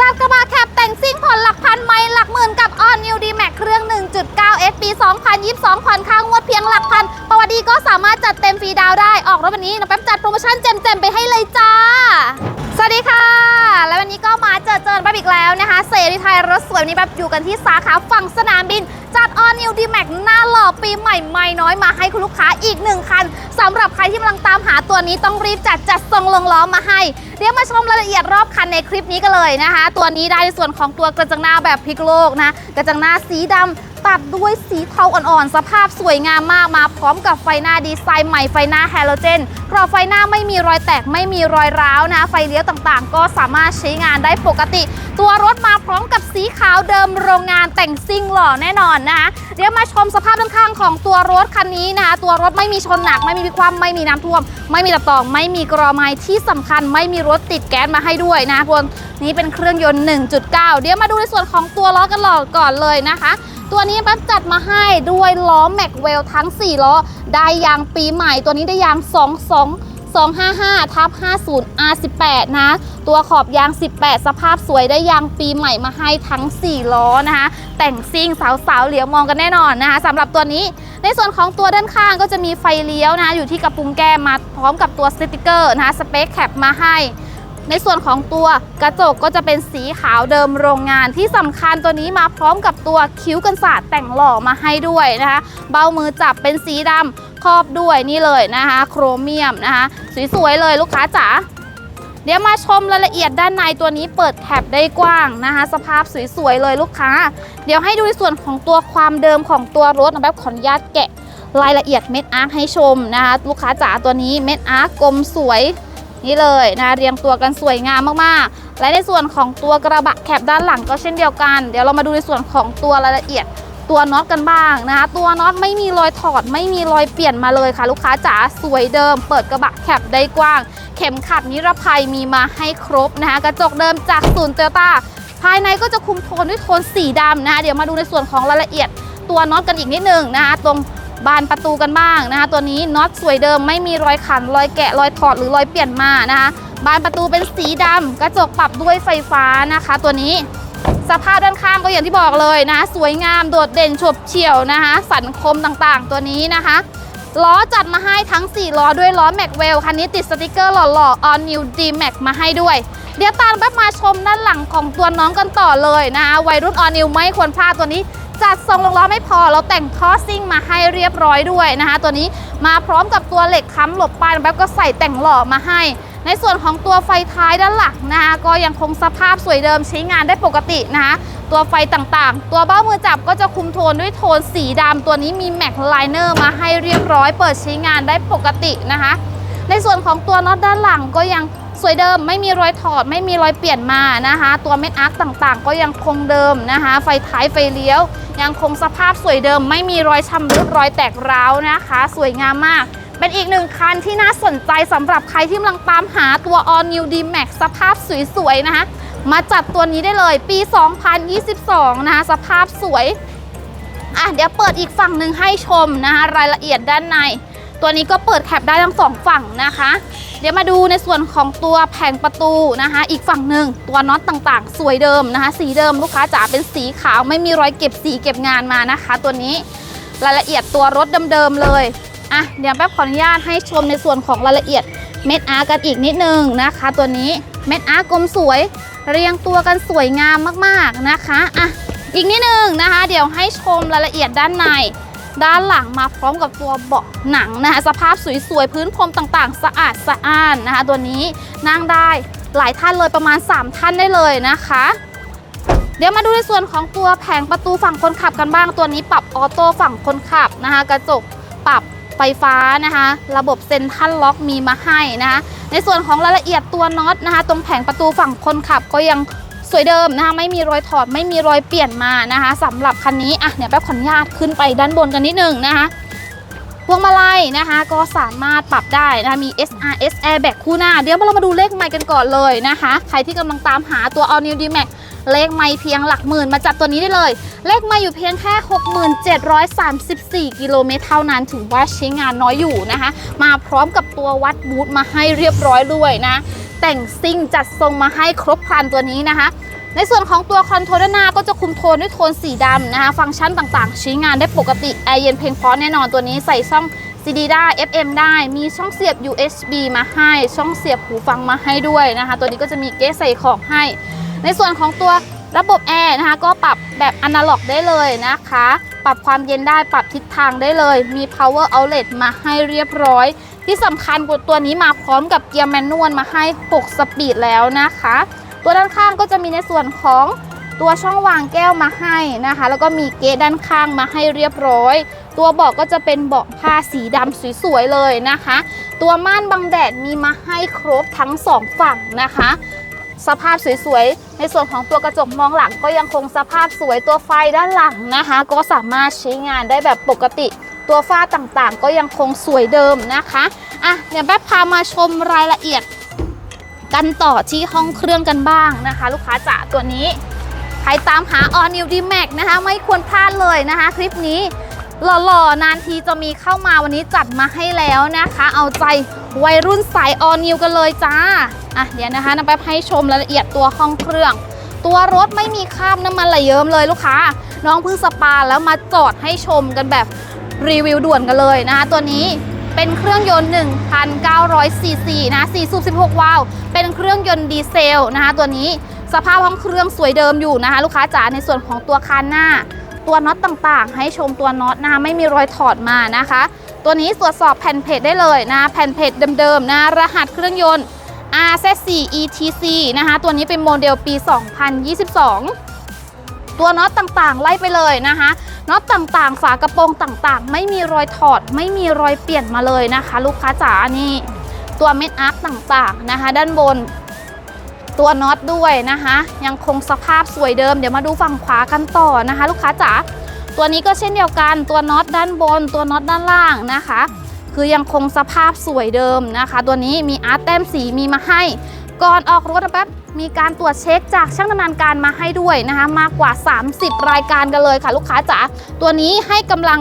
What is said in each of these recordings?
จัดกระบะแคปแต่งซิ่งผ่อนหลักพันไม่หลักหมื่นกับ All New D Max เครื่อง 1.9 S ปี 2022 ผ่อนค่างวดเพียงหลักพัน ประวัติดีก็สามารถจัดเต็มฟรีดาวได้ ออกรถวันนี้น้องแป๊บจัดโปรโมชั่นเจ็มๆไปให้เลยจ้า สวัสดีค่ะ และวันนี้ก็มาเจอเจอแป๊บอีกแล้วนะคะ เสรีไทยรถสวยนี้แบบอยู่กันที่สาขาฝั่งสนามบิน จัดออนิวดีแม็กหน้าหล่อปีใหม่ไม่น้อยมาให้คุณลูกค้าอีกหนึ่งคันสำหรับใครที่กำลังตามหาตัวนี้ต้องรีบจัดจัดทรงลงล้อมาให้ เดี๋ยวมาชมรายละเอียดรอบคันในคลิปนี้กันเลยนะคะ ตัวนี้ได้ในส่วนของตัวกระจังหน้าแบบพลิกโลกนะ กระจังหน้าสีดำ ตัดด้วยสีเทาอ่อนๆ สภาพสวยงามมากมาพร้อมกับไฟหน้าดีไซน์ใหม่ไฟหน้าแฮโลเจนกรอบไฟหน้าไม่มีรอยแตกไม่มีรอยร้าวนะ ไฟเลี้ยวต่างๆ ก็สามารถใช้งานได้ปกติ ตัวรถมาพร้อมกับสีขาวเดิมโรงงานแต่งซิ่งหล่อแน่นอนนะคะเดี๋ยวมาชมสภาพด้านข้างของตัวรถคันนี้นะคะตัวรถไม่มีชนหนักไม่มีความไม่มีน้ำท่วม ไม่มีตับต่อไม่มีกรอไม้ที่สำคัญ ไม่มีรถติดแก๊สมาให้ด้วยนะพวกนี้เป็นเครื่องยนต์ 1.9 เดี๋ยวมาดูในส่วนของตัวล้อกันหล่อก่อนเลยนะคะ ตัวนี้ปั๊บจัดมาให้ด้วยล้อแม็กเวลทั้ง 4 ล้อ ได้ยางปีใหม่ ตัวนี้ได้ยาง 22 255ทับ50 R18 นะ ตัวขอบยาง 18 สภาพสวยได้ยางปีใหม่มาให้ทั้ง 4 ล้อนะคะ แต่งซิ่งสาวๆ เหลียวมองกันแน่นอนนะคะสำหรับตัวนี้ ในส่วนของตัวด้านข้างก็จะมีไฟเลี้ยวนะ อยู่ที่กระปุงแก้มมาพร้อมกับตัวสติกเกอร์นะคะสเปคแคปมาให้ ในส่วนของตัวกระจกก็จะเป็นสีขาวเดิมโรงงานที่สำคัญตัวนี้มาพร้อมกับตัวคิ้วกันศาสตร์แต่งหล่อมาให้ด้วยนะคะ เบ้ามือจับเป็นสีดำครอบด้วยนี่เลยนะคะ โครเมียมนะคะสวยๆเลยลูกค้าจ๋าเดี๋ยวมาชมรายละเอียดด้านในตัวนี้เปิดแคปได้กว้างนะคะ สภาพสวยๆเลยลูกค้า เดี๋ยวให้ดูในส่วนของตัวความเดิมของตัวรถนะแบบขออนุญาตแกะรายละเอียดเม็ดอาร์คให้ชมนะคะ ลูกค้าจ๋าตัวนี้เม็ดอาร์คกลมสวย นี่เลยนะเรียงตัวกันสวยงามมากๆ และในส่วนของตัวกระบะแคปด้านหลังก็เช่นเดียวกัน เดี๋ยวเรามาดูในส่วนของตัวรายละเอียดตัวน็อตกันบ้างนะคะ ตัวน็อตไม่มีรอยถอด ไม่มีรอยเปลี่ยนมาเลยค่ะ ลูกค้าจ๋าสวยเดิม เปิดกระบะแคปได้กว้าง เข็มขัดนิรภัยมีมาให้ครบนะคะกระจกเดิมจากศูนย์โตโยต้าภายในก็จะคุมโทนด้วยโทนสีดำนะคะเดี๋ยวมาดูในส่วนของรายละเอียดตัวน็อตกันอีกนิดนึงนะคะตรง บานประตูกันบ้างนะคะ ตัวนี้น็อตสวยเดิมไม่มีรอยขัน รอยแกะรอยถอดหรือรอยเปลี่ยนมานะคะบานประตูเป็นสีดำกระจกปรับด้วยไฟฟ้านะคะ ตัวนี้สภาพด้านข้างก็อย่างที่บอกเลยนะ สวยงามโดดเด่นฉบเฉี่ยวนะคะ สันคมต่างๆ ตัวนี้นะคะล้อจัดมาให้ทั้ง 4 ล้อด้วยล้อแม็กเวลคันนี้ติดสติกเกอร์หล่อๆ All New D Max มาให้ด้วย เดี๋ยวตามแป๊บมาชมด้านหลังของตัวน้องกันต่อเลยนะคะวัยรุ่น All New ไม่ควรพลาดตัวนี้ จัดทรงลงล้อไม่พอเราแต่งท่อซิ่งมาให้เรียบร้อยด้วยนะคะ ตัวนี้มาพร้อมกับตัวเหล็กค้ำหลบปลานแป๊บก็ใส่แต่งหล่อมาให้ ในส่วนของตัวไฟท้ายด้านหลังนะคะก็ยังคงสภาพสวยเดิมใช้งานได้ปกตินะคะตัวไฟต่างๆ ตัวเบ้ามือจับก็จะคุมโทนด้วยโทนสีดำตัวนี้มีแม็กไลเนอร์มาให้เรียบร้อย เปิดใช้งานได้ปกตินะคะ ในส่วนของตัวน็อตด้านหลังก็ยังสวยเดิมไม่มีรอยถอดไม่มีรอยเปลี่ยนมานะคะ ตัวเม็ดอาร์คต่างๆ ก็ยังคงเดิมนะคะ ไฟท้ายไฟเลี้ยว ยังคงสภาพสวยเดิม ไม่มีรอยชำรุดรอยแตกร้าวนะคะ สวยงามมาก เป็นอีกหนึ่งคันที่น่าสนใจสำหรับใครที่กำลังตามหาตัว All New D Max สภาพสวยๆนะคะ มาจัดตัวนี้ได้เลยปี 2022 นะคะสภาพสวยอะเดี๋ยวเปิดอีกฝั่งหนึ่งให้ชมนะคะรายละเอียดด้านใน ตัวนี้ก็เปิดแคปได้ทั้งสองฝั่งนะคะ เดี๋ยวมาดูในส่วนของตัวแผงประตูนะคะ อีกฝั่งหนึ่งตัวน็อตต่างๆ สวยเดิมนะคะ สีเดิมลูกค้าจ๋าเป็นสีขาวไม่มีรอยเก็บสีเก็บงานมานะคะ ตัวนี้รายละเอียดตัวรถเดิมๆเลยอะเดี๋ยวแป๊บขออนุญาตให้ชมในส่วนของรายละเอียดเม็ดอาร์กันอีกนิดนึงนะคะ ตัวนี้เม็ดอาร์กลมสวย เรียงตัวกันสวยงามมากๆนะคะอะอีกนิดนึงนะคะ เดี๋ยวให้ชมรายละเอียดด้านใน ด้านหลังมาพร้อมกับตัวเบาะหนังนะคะสภาพสวยๆพื้นพรมต่างๆ สะอาดสะอ้านนะคะ ตัวนี้นั่งได้หลายท่านเลยประมาณ 3 ท่านได้เลยนะคะเดี๋ยวมาดูในส่วนของตัวแผงประตูฝั่งคนขับกันบ้าง ตัวนี้ปรับออโต้ฝั่งคนขับนะคะ กระจกปรับไฟฟ้านะคะ ระบบเซ็นทรัลล็อกมีมาให้นะคะ ในส่วนของรายละเอียดตัวน็อตนะคะ ตรงแผงประตูฝั่งคนขับก็ยัง สวยเดิมนะคะไม่มีรอยถอดไม่มีรอยเปลี่ยนมานะคะสำหรับคันนี้อะเดี๋ยวแป๊บขออนุญาตขึ้นไปด้านบนกันนิดนึงนะคะพวงมาลัยนะคะก็สามารถปรับได้นะคะมี SRS Airbag คู่หน้า เดี๋ยวเรามาดูเลขใหม่กันก่อนเลยนะคะ ใครที่กำลังตามหาตัว All New D Max เลขไมค์เพียงหลักหมื่นมาจับตัวนี้ได้เลย เลขไมค์อยู่เพียงแค่ 6734 กิโลเมตรเท่านั้นถือว่าใช้งานน้อยอยู่นะคะ มาพร้อมกับตัววัดบูทมาให้เรียบร้อยด้วยนะ แต่งซิ่งจัดทรงมาให้ครบครันตัวนี้นะคะในส่วนของตัวคอนโทรลด้านหน้าก็จะคุมโทนด้วยโทนสีดำนะคะ ฟังก์ชันต่างๆ ใช้งานได้ปกติแอร์เย็นเพลงพราะแน่นอนตัวนี้ใส่ช่อง CD ได้ FM ได้ มีช่องเสียบ USB มาให้ ช่องเสียบหูฟังมาให้ด้วยนะคะ ตัวนี้ก็จะมีเก๊ใส่ของให้ ในส่วนของตัวระบบแอร์นะคะก็ปรับแบบอนาล็อกได้เลยนะคะ ปรับความเย็นได้ปรับทิศทางได้เลย มี power outlet มาให้เรียบร้อย ที่สำคัญกว่าตัวนี้มาพร้อมกับเกียร์แมนนวลมาให้ 6 สปีดแล้วนะคะ ตัวด้านข้างก็จะมีในส่วนของตัวช่องวางแก้วมาให้นะคะ แล้วก็มีเกจด้านข้างมาให้เรียบร้อย ตัวเบาะก็จะเป็นเบาะผ้าสีดำสวยๆเลยนะคะ ตัวม่านบังแดดมีมาให้ครบทั้งสองฝั่งนะคะ สภาพสวยๆ ในส่วนของตัวกระจกมองหลังก็ยังคงสภาพสวยตัวไฟด้านหลังนะคะ ก็สามารถใช้งานได้แบบปกติตัวฝ้าต่างๆ ก็ยังคงสวยเดิมนะคะอะเดี๋ยวแป๊บพามาชมรายละเอียด กันต่อที่ห้องเครื่องกันบ้างนะคะ ลูกค้าจ๋าตัวนี้ใครตามหา All New D-Max นะคะ ไม่ควรพลาดเลยนะคะ คลิปนี้หล่อๆ นานทีจะมีเข้ามาวันนี้จัดมาให้แล้วนะคะ เอาใจวัยรุ่นสาย All New กันเลยจ้า อะเดี๋ยวนะคะน้ำแป๊บให้ชมรายละเอียดตัวห้องเครื่อง ตัวรถไม่มีคราบน้ำมันไหลเยิ้มเลยลูกค้า น้องเพิ่งสปาแล้วมาจอดให้ชมกันแบบรีวิวด่วนกันเลยนะคะตัวนี้เป็นเครื่องยนต์ 1,900ซีซีนะ4สูบ16 วาล์วเป็นเครื่องยนต์ดีเซลนะคะตัวนี้สภาพห้องเครื่องสวยเดิมอยู่นะคะ ลูกค้าจ๋าในส่วนของตัวคานหน้า ตัวน็อตต่างๆ ให้ชมตัวน็อตนะคะไม่มีรอยถอดมานะคะ ตัวนี้ตรวจสอบแผ่นเพจได้เลยนะแผ่นเพจเดิมๆนะรหัสเครื่องยนต์ RZ4 ETC นะคะ ตัวนี้เป็นโมเดลปี 2022 ตัวน็อตต่างๆ ไล่ไปเลยนะคะน็อตต่างๆ ฝากระโปรงต่างๆ ไม่มีรอยถอด ไม่มีรอยเปลี่ยนมาเลยนะคะ ลูกค้าจ๋านี่ ตัวเม็ดอาร์คต่างๆนะคะ ด้านบน ตัวน็อตด้วยนะคะ ยังคงสภาพสวยเดิม เดี๋ยวมาดูฝั่งขวากันต่อนะคะ ลูกค้าจ๋าตัวนี้ก็เช่นเดียวกันตัวน็อตด้านบน ตัวน็อตด้านล่างนะคะ คือยังคงสภาพสวยเดิมนะคะ ตัวนี้มีอาร์ตแต้มสีมีมาให้ ก่อนออกรถนะแป๊บมีการตรวจเช็คจากช่างดำเนินการมาให้ด้วยนะคะ มากกว่า 30 รายการกันเลยค่ะ ลูกค้าจ๋าตัวนี้ให้กำลัง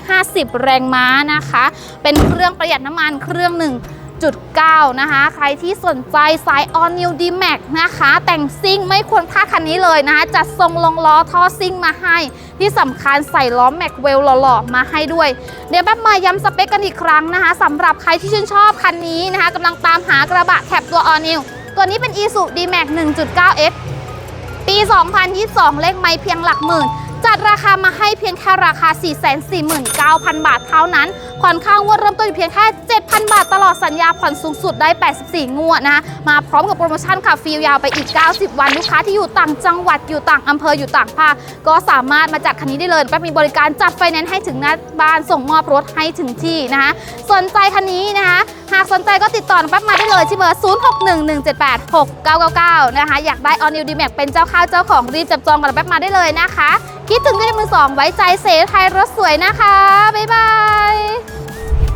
150 แรงม้านะคะ เป็นเครื่องประหยัดน้ำมันเครื่องหนึ่ง 1.9 นะคะ ใครที่สนใจสาย All New D Max นะคะ แต่งซิ่งไม่ควรพลาดคันนี้เลยนะคะ จัดทรงลงล้อท่อซิ่งมาให้ ที่สำคัญใส่ล้อแม็กเวลหล่อๆ มาให้ด้วย เดี๋ยวแป๊บมาย้ำสเปคกันอีกครั้งนะคะสำหรับใครที่ชื่นชอบคันนี้นะคะกำลังตามหากระบะแคปตัว All New ตัวนี้เป็น Isuzu D-Max 1.9X ปี 2022 เลขไม่เพียงหลักหมื่น จัดราคามาให้เพียงแค่ราคา 449,000 บาทเท่านั้น ผ่อนค่างวดเริ่มต้นอยู่เพียงแค่ 7,000 บาทตลอดสัญญาผ่อนสูงสุดได้ 84 งวดนะคะมาพร้อมกับโปรโมชั่นค่ะฟรียาวไปอีก 90 วันลูกค้าที่อยู่ต่างจังหวัดอยู่ต่างอำเภออยู่ต่างภาคก็สามารถมาจัดคันนี้ได้เลยแป๊บมีบริการจัดไฟแนนซ์ให้ถึงหน้าบ้านส่งมอบรถให้ถึงที่นะคะสนใจคันนี้นะคะ หากสนใจก็ติดต่อแป๊บมาได้เลยที่เบอร์ 0611786999 นะคะ อยากได้ All New D-Max เป็นเจ้าข้าวเจ้าของรีบจับจองกันแป๊บมาได้เลยนะคะ คิดถึงก็ได้มือสองไว้ใจเสไทยรถสวยนะคะ บ๊ายบาย